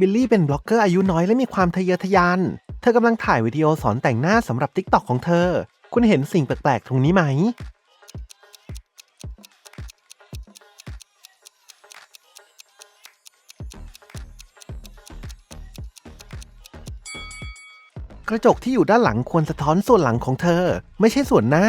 บิลลี่เป็นบล็อกเกอร์อายุน้อยและมีความทะเยอทะยาน เธอกำลังถ่ายวิดีโอสอนแต่งหน้าสำหรับ TikTok ของเธอ คุณเห็นสิ่งแปลกๆ ตรงนี้ไหม กระจกที่อยู่ด้านหลังควรสะท้อนส่วนหลังของเธอ ไม่ใช่ส่วนหน้า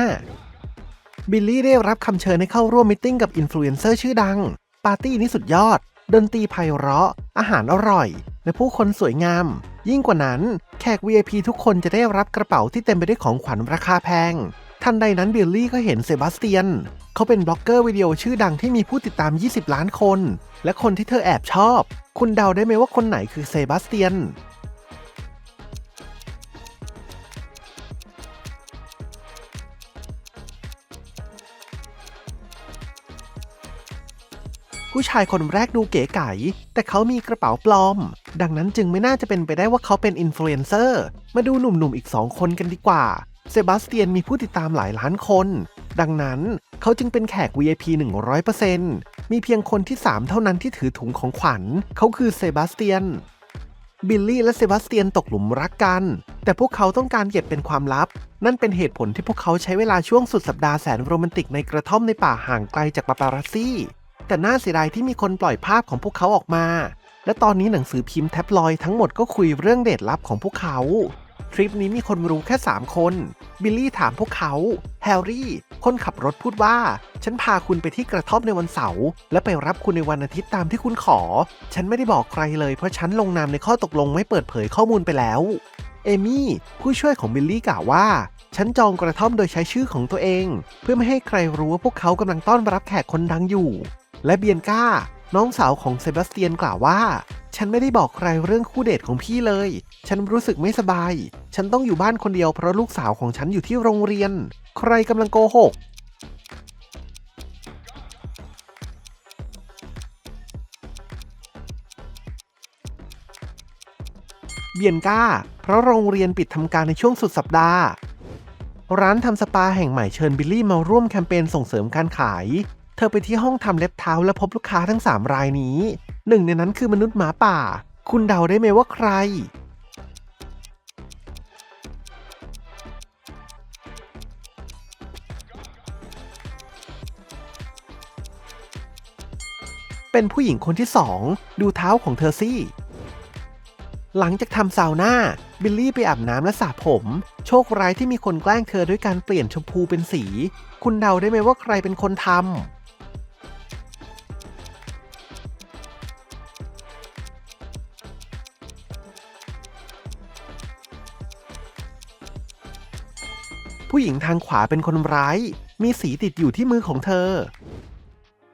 บิลลี่ได้รับคำเชิญให้เข้าร่วมมิทติ้งกับอินฟลูเอนเซอร์ชื่อดัง ปาร์ตี้นี้สุดยอด ดนตรีไพเราะ อาหารอร่อย และผู้คนสวยงาม ยิ่งกว่านั้น แขก VIP ทุกคนจะได้รับกระเป๋าที่เต็มไปด้วยของขวัญราคาแพง ทันใดนั้นบิลลี่ก็เห็นเซบาสเตียน เขาเป็นบล็อกเกอร์วิดีโอชื่อดังที่มีผู้ติดตาม 20 ล้านคน และคนที่เธอแอบชอบ คุณเดาได้ไหมว่าคนไหนคือเซบาสเตียน ผู้ชายคนแรกดูเก๋ไก๋แต่เขามีกระเป๋าปลอม ดังนั้นจึงไม่น่าจะเป็นไปได้ว่าเขาเป็นอินฟลูเอนเซอร์ มาดูหนุ่มๆอีกสองคนกันดีกว่า เซบาสเตียนมีผู้ติดตามหลายล้านคน ดังนั้นเขาจึงเป็นแขก VIP 100%มีเพียงคนที่ 3 เท่านั้นที่ถือถุงของขวัญ เขาคือเซบาสเตียนบิลลี่และเซบาสเตียนตกหลุมรักกัน แต่พวกเขาต้องการเก็บเป็นความลับ นั่นเป็นเหตุผลที่พวกเขาใช้เวลาช่วงสุดสัปดาห์แสนโรแมนติกในกระท่อมในป่าห่างไกลจากปาปารัสซี่ แต่น่าเสียดายที่มีคนปล่อยภาพของพวกเขาออกมา และตอนนี้หนังสือพิมพ์แท็บลอยด์ทั้งหมดก็คุยเรื่องเดทลับของพวกเขา ทริปนี้มีคนรู้แค่ 3 คน บิลลี่ถามพวกเขา แฮร์รี่ คนขับรถพูดว่า ฉันพาคุณไปที่กระท่อมในวันเสาร์ และไปรับคุณในวันอาทิตย์ตามที่คุณขอ ฉันไม่ได้บอกใครเลยเพราะฉันลงนามในข้อตกลงไม่เปิดเผยข้อมูลไปแล้ว เอมี่ ผู้ช่วยของบิลลี่กล่าวว่าฉันจองกระท่อมโดยใช้ชื่อของตัวเอง เพื่อไม่ให้ใครรู้ว่าพวกเขากำลังต้อนรับแขกคนดังอยู่ และเบียนก้า น้องสาวของเซบาสเตียนกล่าวว่า ฉันไม่ได้บอกใครเรื่องคู่เดทของพี่เลย ฉันรู้สึกไม่สบาย ฉันต้องอยู่บ้านคนเดียวเพราะลูกสาวของฉันอยู่ที่โรงเรียน ใครกำลังโกหกเบียนก้า เพราะโรงเรียนปิดทำการในช่วงสุดสัปดาห์ ร้านทำสปาแห่งใหม่เชิญบิลลี่มาร่วมแคมเปญส่งเสริมการขาย เธอไปที่ห้องทำเล็บเท้าและพบลูกค้าทั้ง 3 รายนี้ หนึ่งในนั้นคือมนุษย์หมาป่า คุณเดาได้ไหมว่าใคร เป็นผู้หญิงคนที่สองดูเท้าของเธอสิหลังจากทำซาวน่า บิลลี่ไปอาบน้ำและสระผม โชคร้ายที่มีคนแกล้งเธอด้วยการเปลี่ยนชมพูเป็นสี คุณเดาได้ไหมว่าใครเป็นคนทำ ผู้หญิงทางขวาเป็นคนร้าย มีสีติดอยู่ที่มือของเธอ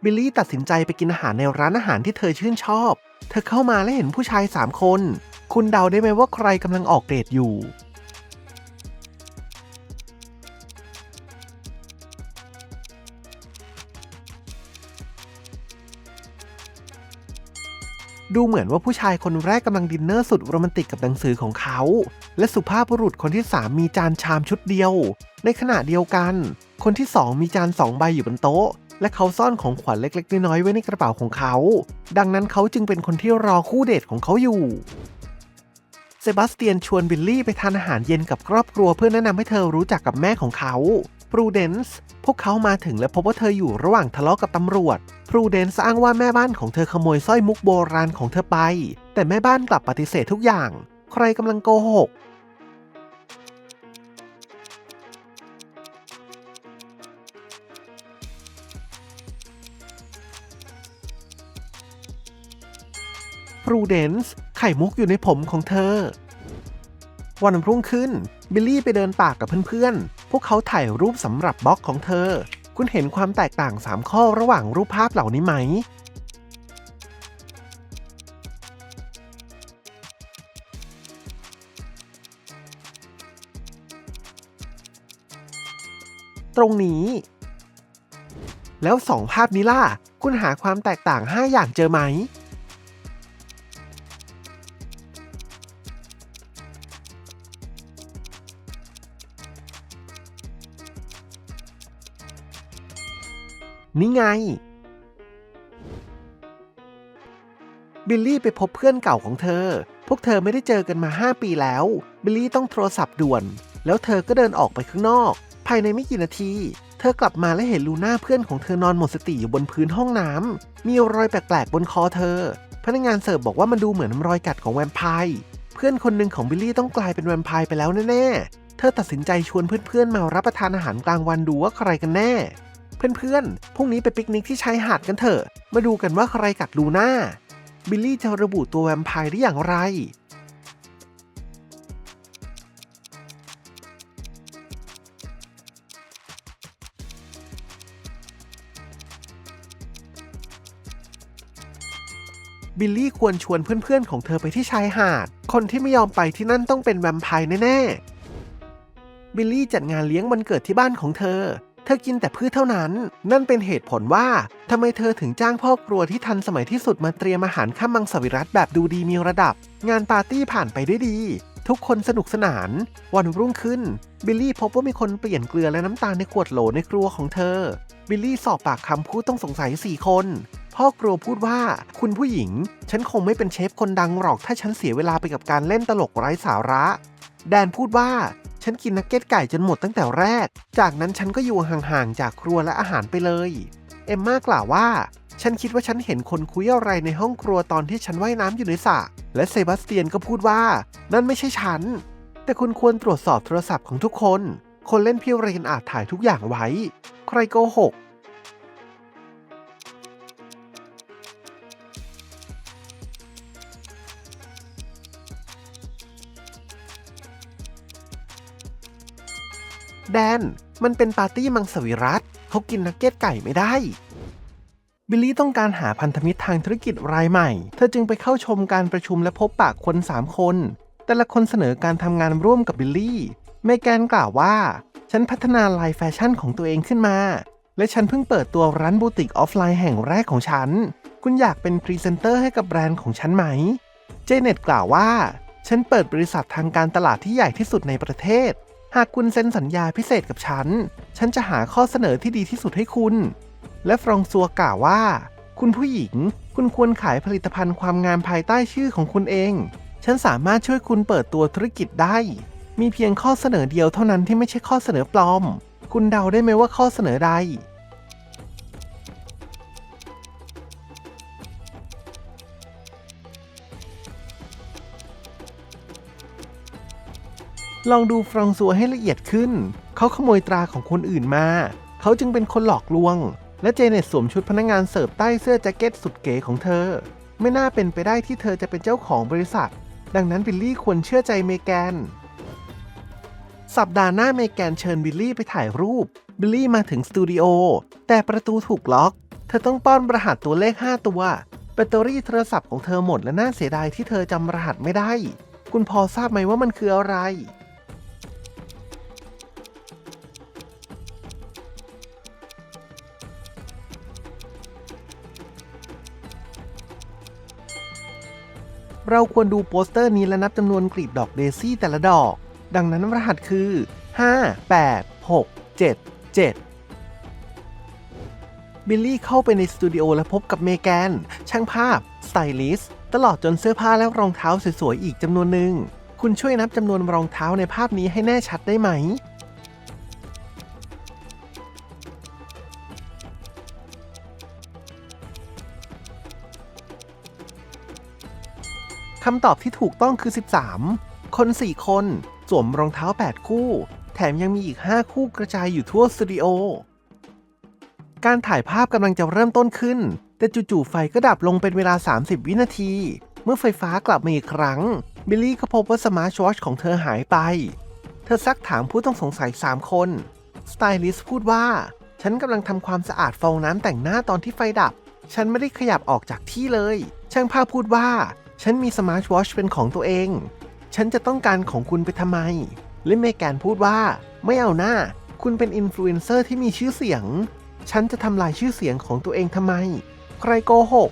บิลลี่ตัดสินใจไปกินอาหารในร้านอาหารที่เธอชื่นชอบ เธอเข้ามาและเห็นผู้ชายสามคน คุณเดาได้ไหมว่าใครกำลังออกเดทอยู่ ดูเหมือนว่าผู้ชายคนแรกกำลังดินเนอร์สุดโรแมนติกกับหนังสือของเขา และสุภาพบุรุษคนที่ 3 มีจานชามชุดเดียว ในขณะเดียวกัน คนที่ 2 มีจานสองใบอยู่บนโต๊ะ และเขาซ่อนของขวัญเล็กๆ น้อยๆไว้ในกระเป๋าของเขา ดังนั้นเขาจึงเป็นคนที่รอคู่เดทของเขาอยู่เซบาสเตียนชวนบิลลี่ไปทานอาหารเย็นกับครอบครัวเพื่อแนะนำให้เธอรู้จักกับแม่ของเขา พรูเดนส์พวกเขามาถึงและพบว่าเธออยู่ระหว่างทะเลาะกับตำรวจพรูเดนส์อ้างว่าแม่บ้านของเธอขโมยสร้อยมุกโบราณของเธอไป แต่แม่บ้านกลับปฏิเสธทุกอย่าง ใครกำลังโกหกพรูเดนส์ไข่มุกอยู่ในผมของเธอ วันรุ่งขึ้น บิลลี่ไปเดินป่ากับเพื่อนๆ พวกเขาถ่ายรูปสำหรับบล็อกของเธอ คุณเห็นความแตกต่าง 3 ข้อระหว่างรูปภาพเหล่านี้ไหม ตรงนี้ แล้วสองภาพนี้ล่ะ คุณหาความแตกต่าง 5 อย่างเจอไหม นี่ไง บิลลี่ไปพบเพื่อนเก่าของเธอ พวกเธอไม่ได้เจอกันมา 5 ปีแล้ว บิลลี่ต้องโทรศัพท์ด่วน แล้วเธอก็เดินออกไปข้างนอก ภายในไม่กี่นาที เธอกลับมาและเห็นลูน่าเพื่อนของเธอนอนหมดสติอยู่บนพื้นห้องน้ำ มีรอยแปลกๆบนคอเธอ พนักงานเสิร์ฟบอกว่ามันดูเหมือนรอยกัดของแวมไพร์เพื่อนคนหนึ่งของบิลลี่ต้องกลายเป็นแวมไพร์ไปแล้วแน่ๆ เธอตัดสินใจชวนเพื่อนๆมารับประทานอาหารกลางวันดูว่าใครกันแน่ เพื่อนๆ พรุ่งนี้ไปปิกนิกที่ชายหาดกันเถอะ มาดูกันว่าใครกัดลูน่า บิลลี่จะระบุตัวแวมไพร์ได้อย่างไร บิลลี่ควรชวนเพื่อนๆ ของเธอไปที่ชายหาด คนที่ไม่ยอมไปที่นั่นต้องเป็นแวมไพร์แน่ๆ บิลลี่จัดงานเลี้ยงวันเกิดที่บ้านของเธอ ธอกินแต่พืชเท่านั้น นั่นเป็นเหตุผลว่าทำไมเธอถึงจ้างพ่อครัวที่ทันสมัยที่สุดมาเตรียมอาหารข้ามมังสวิรัตแบบดูดีมีระดับ งานปาร์ตี้ผ่านไปด้วยดี ทุกคนสนุกสนาน วันรุ่งขึ้น บิลลี่พบว่ามีคนเปลี่ยนเกลือและน้ำตาลในขวดโหลในครัวของเธอ บิลลี่สอบปากคำผู้ต้องสงสัย4คนพ่อครัวพูดว่า คุณผู้หญิง ฉันคงไม่เป็นเชฟคนดังหรอกถ้าฉันเสียเวลาไปกับการเล่นตลกไร้สาระ แดนพูดว่า ฉันกินนักเก็ตไก่จนหมดตั้งแต่แรก จากนั้นฉันก็อยู่ห่างๆจากครัวและอาหารไปเลย เอมม่ากล่าวว่า ฉันคิดว่าฉันเห็นคนคุยอะไรในห้องครัวตอนที่ฉันว่ายน้ำอยู่ในสระ และเซบาสเตียนก็พูดว่า นั่นไม่ใช่ฉัน แต่คุณควรตรวจสอบโทรศัพท์ของทุกคน คนเล่นพิเรนอาจถ่ายทุกอย่างไว้ ใครโกหก แดน มันเป็นปาร์ตี้มังสวิรัตเขากินนักเก็ตไก่ไม่ได้ บิลลี่ต้องการหาพันธมิตรทางธุรกิจรายใหม่ เธอจึงไปเข้าชมการประชุมและพบปากคน 3 คน แต่ละคนเสนอการทำงานร่วมกับบิลลี่ เมแกนกล่าวว่า ฉันพัฒนาลายแฟชั่นของตัวเองขึ้นมา และฉันเพิ่งเปิดตัวร้านบูติกออฟไลน์แห่งแรกของฉัน คุณอยากเป็นพรีเซนเตอร์ให้กับแบรนด์ของฉันไหม เจเน็ตกล่าวว่า ฉันเปิดบริษัททางการตลาดที่ใหญ่ที่สุดในประเทศ หากคุณเซ็นสัญญาพิเศษกับฉัน ฉันจะหาข้อเสนอที่ดีที่สุดให้คุณ และฟรองซัวกล่าวว่า คุณผู้หญิง คุณควรขายผลิตภัณฑ์ความงามภายใต้ชื่อของคุณเอง ฉันสามารถช่วยคุณเปิดตัวธุรกิจได้ มีเพียงข้อเสนอเดียวเท่านั้นที่ไม่ใช่ข้อเสนอปลอม คุณเดาได้ไหมว่าข้อเสนอใด ลองดูฟรองซัวให้ละเอียดขึ้น เขาขโมยตราของคนอื่นมา เขาจึงเป็นคนหลอกลวง และเจเน็ตสวมชุดพนักงงานเสิร์ฟใต้เสื้อแจ็คเก็ตสุดเก๋ของเธอ ไม่น่าเป็นไปได้ที่เธอจะเป็นเจ้าของบริษัท ดังนั้นบิลลี่ควรเชื่อใจเมแกน สัปดาห์หน้าเมแกนเชิญบิลลี่ไปถ่ายรูป บิลลี่มาถึงสตูดิโอ แต่ประตูถูกล็อก เธอต้องป้อนรหัสตัวเลข 5 ตัว แบตเตอรี่โทรศัพท์ของเธอหมดและน่าเสียดายที่เธอจำรหัสไม่ได้ คุณพอทราบไหมว่ามันคืออะไร เราควรดูโปสเตอร์นี้และนับจำนวนกลีบดอกเดซี่แต่ละดอก ดังนั้นรหัสคือ 5 8 6 7 7 บิลลี่เข้าไปในสตูดิโอและพบกับเมแกน ช่างภาพ สไตลิสต์ ตลอดจนเสื้อผ้าและรองเท้าสวยๆ อีกจำนวนหนึ่ง คุณช่วยนับจำนวนรองเท้าในภาพนี้ให้แน่ชัดได้ไหม คำตอบที่ถูกต้องคือ 13 คน 4 คนสวมรองเท้า 8 คู่ แถมยังมีอีก 5 คู่กระจายอยู่ทั่วสตูดิโอ การถ่ายภาพกำลังจะเริ่มต้นขึ้น แต่จู่ๆไฟก็ดับลงเป็นเวลา 30 วินาที เมื่อไฟฟ้ากลับมาอีกครั้ง บิลลี่ก็พบว่าสมาร์ทวอชของเธอหายไป เธอซักถามผู้ต้องสงสัย 3 คน สไตลิสต์พูดว่า ฉันกำลังทำความสะอาดฟองน้ำแต่งหน้าตอนที่ไฟดับ ฉันไม่ได้ขยับออกจากที่เลย ช่างภาพพูดว่า ฉันมีสมาร์ทวอชเป็นของตัวเอง ฉันจะต้องการของคุณไปทำไม และเมแกนพูดว่า ไม่เอาหน้า คุณเป็นอินฟลูเอนเซอร์ที่มีชื่อเสียง ฉันจะทำลายชื่อเสียงของตัวเองทำไม ใครโกหก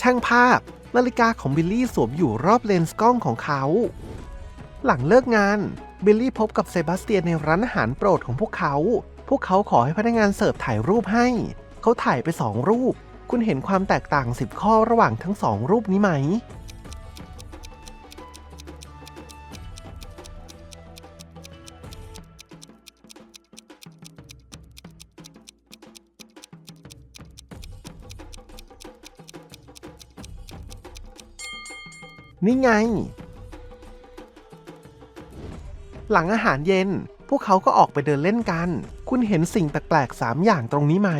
ช่างภาพ นาฬิกาของบิลลี่สวมอยู่รอบเลนส์กล้องของเขา หลังเลิกงาน บิลลี่พบกับเซบาสเตียนในร้านอาหารโปรดของพวกเขา พวกเขาขอให้พนักงานเสิร์ฟถ่ายรูปให้ เขาถ่ายไปสองรูป คุณเห็นความแตกต่าง10ข้อระหว่างทั้งสองรูปนี้ไหม นี่ไง หลังอาหารเย็น พวกเขาก็ออกไปเดินเล่นกัน คุณเห็นสิ่งแปลกๆ3อย่างตรงนี้ไหม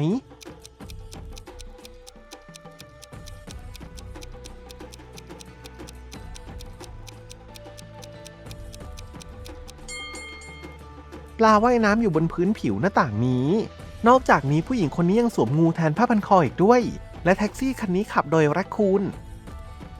ปลาว่ายน้ำอยู่บนพื้นผิวหน้าต่างนี้ นอกจากนี้ผู้หญิงคนนี้ยังสวมงูแทนผ้าพันคออีกด้วย และแท็กซี่คันนี้ขับโดยแรคคูน